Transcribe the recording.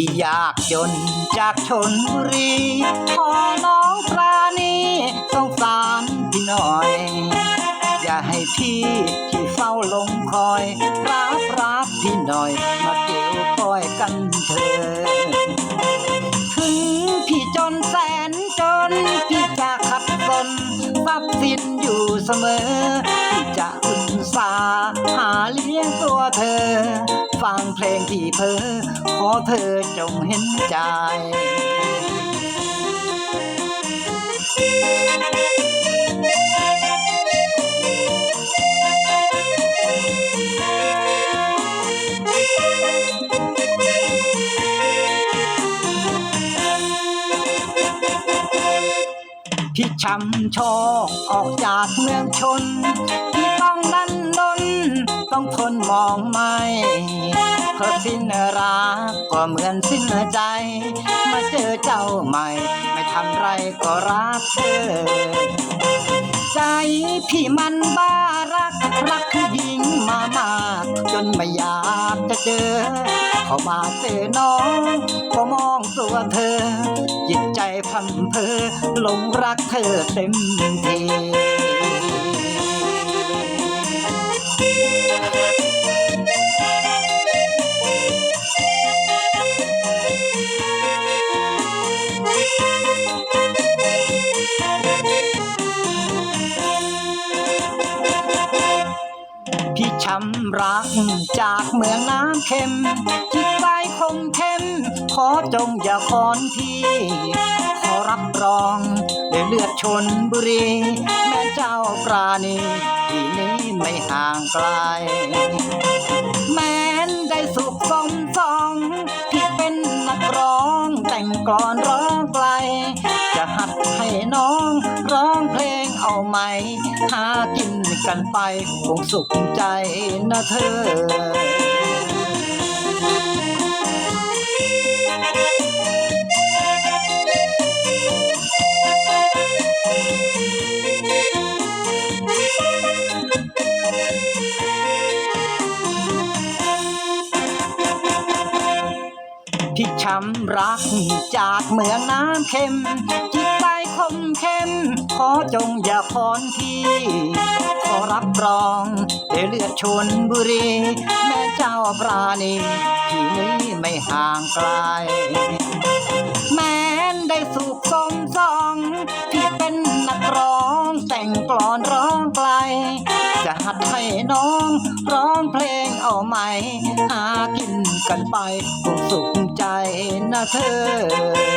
พี่ยากจนจากชนบุรีพอน้องปลานี้ต้องสารพี่หน่อย อย่าให้พี่ที่เฝ้าลงคอยรับรับพี่หน่อย มาเกี่ยวก้อยกันเถิดถึงพี่จนแสนจน พี่จะขัดสนทรัพย์สินอยู่เสมอ พี่จะอุตสาห์หาเลี้ยงตัวเธอ ฟังเพลงที่เพอขอเธอจงเห็นใจพี่ช้ำโชคออกจากเมืองชนพี่ต้องดันดนต้องทนมองไม่ สิ้นรักก็เหมือนสิ้นใจ มาเจอเจ้าใหม่ ไม่ทำไรก็รักเธอ ใจพี่มันบ้ารัก รักผู้หญิงมามากจนไม่อยากจะเจอ เขามาเจอน้องก็มองตัวเธอ จิตใจพังเพอหลงรักเธอเต็มที พี่ช้ำรักจากเมืองน้ำเค็ม จิตใจคงเข้ม ขอจงอย่าคอนพี่ ขอรับรองด้วยเลือดชนบุรี แม่เจ้าปราณีที่นี้ไม่ห่างไกล แม้นได้สุขสมสองพี่เป็นนักร้องแต่งกลอน เอาไหม หากินกันไป คงสุขใจนะเธอ ที่ช้ำรักจากเมืองน้ำเค็ม จิตใจคมเข้ม ขอจงอย่าคอนพี่ ขอรับรองด้เลือดชนบุรี แม่เจ้าปราณีที่นี้ไม่ห่างไกล แม้นได้สุขสมสองพี่เป็นนักร้องแต่งกลอนร้องไกล จะหัดให้น้องร้องเพลงเอาไหม หากินกันไปคงสุข ใจนะเธอ